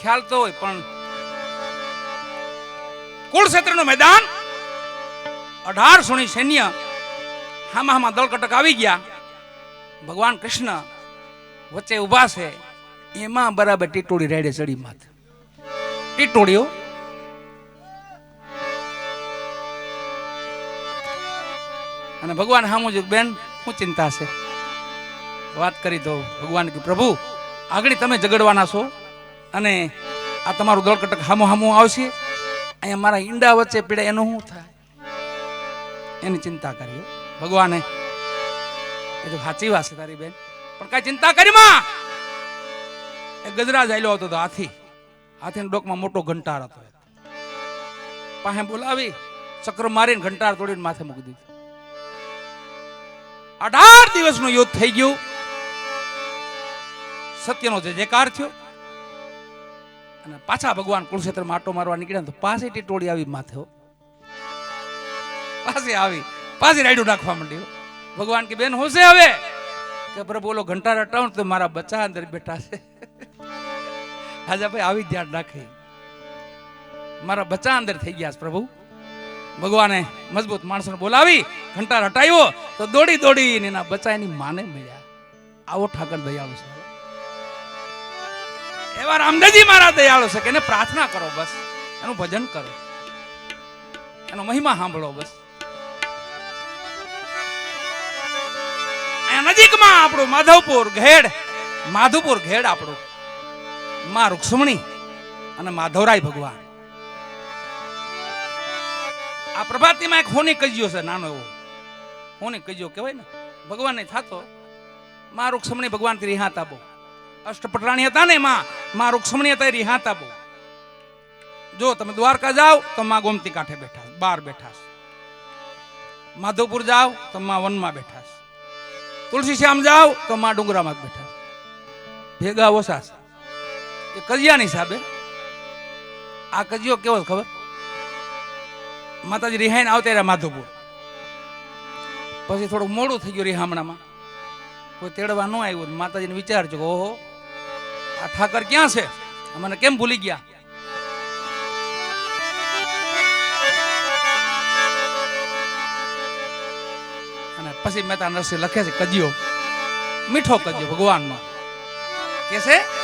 ખ્યાલ તો હોય, પણ કુળક્ષેત્રનું મેદાન અઢારસો ની સૈન્ય હામા હામા દળકટક આવી ગયા. ભગવાન કૃષ્ણ વચ્ચે ઊભા છે. એમાં બરાબર ટીટોળી રેડે ચડી માથે. ટીટોળીઓ. અને ભગવાન હામું જો બેન શું ચિંતા છે. વાત કરી દો ભગવાન કે પ્રભુ, આગળ તમે જગડવાના છો? અને આ તમારું દળકટક હામો હામો આવશે. અહીંયા મારા ઈંડા વચ્ચે પીડે એનું શું થાય? એની ચિંતા કરી ભગવાને, એ તો સાચી વાત છે તારી બેન. પણ કાંઈ ચિંતા કરી માં! એ ગજરાજ આવેલો હતો હાથી. હાથીના ડોકમાં મોટો ઘંટાર હતો પાસે બોલાવી, ચક્ર મારીને ઘંટાર તોડીને માથે મૂકી દીધું. અઢાર દિવસનું યુદ્ધ થઈ ગયું. સત્યનો જે જયકાર થયો. અને પાછા ભગવાન કુરુક્ષેત્રમાં માટો મારવા નીકળ્યા તો પાસે ટીટોળી આવી માથે પાસે આવી પાસે રાયડું નાખવા માંડ્યું. ભગવાન કે, બેન, હોશે હવે? કે, પ્રભુ બોલો ઘંટારા ટાઉન તો મારા બચ્ચા અંદર બેઠા છે. આજે ભાઈ, આવી ધ્યાન રાખે. મારા બચ્ચા અંદર થઈ ગયા છે, પ્રભુ. ભગવાને મજબૂત માણસોને બોલાવી, ઘંટાર હટાવ્યો, તો દોડી દોડીને એના બચ્ચા એની માને મળ્યા. આવો ઠાકર દયાળુ છે. એવા રામદેવજી મારા દયાળો છે કે પ્રાર્થના કરો બસ. એનું ભજન કરો. એનો મહિમા સાંભળો બસ. નજીકમાં આપણું માધવપુર ઘેડ માધવપુર ઘેડ આપણું. માં રૂક્ષ્મણી અને માધવરાય ભગવાન. આ પ્રભાતીમાં એક હોની કજ્યો છે, નાનો એવો. હોની કજ્યો કહેવાય ને? ભગવાન ને થાતો. માં રૂક્ષ્મણી ભગવાનથી રિહાતા બહુ અષ્ટપટરાણી હતા ને માં માં રૂક્ષ્મણી હતા રિહાતા બહુ. જો તમે દ્વારકા જાઓ તો માં ગોમતી કાંઠે બેઠા બાર બેઠા માધવપુર જાઓ તો માં વનમાં બેઠા તુલસી શ્યામ જાઓ તો માં ડુંગરામાં જ બેઠા ભેગા ઓછા એ કજિયાની સાબે. આ કજિયો કેવો ખબર? માતાજી રિહાઈને આવતા રહ્યા માધવપુર. પછી થોડું મોડું થઈ ગયું રિહામણામાં કોઈ તેડવા ન આવ્યું માતાજીને વિચારજો ઓહો આ ઠાકર ક્યાં છે? મને કેમ ભૂલી ગયા? અને પછી મહેતા નરસિંહ લખે છે કદિયો મીઠો કજિયો ભગવાનમાં. કે છે?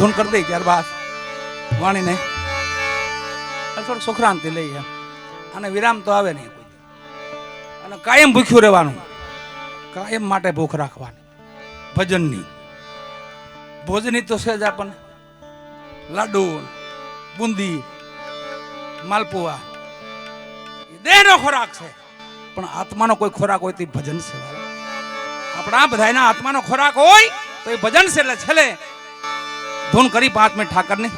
ધૂન કરી દઈ ત્યારબાદ. વાણીને થોડું સુખરાંતિ લઈએ. અને વિરામ તો આવે નહીં કોઈ. અને કાયમ ભૂખ્યું રહેવાનું. કાયમ માટે ભૂખ રાખવાની. ભજનની. ભોજની તો છે જ આપણને. લાડુ, બુંદી, માલપુઆ. દેહનો ખોરાક છે. પણ આત્માનો કોઈ ખોરાક હોય તો ભજન છે. આપણા બધાના આત્માનો ખોરાક હોય તો એ ભજન છે એટલે છેલ્લે ધૂન કરી પાંચ મિનિટ ઠાકરની.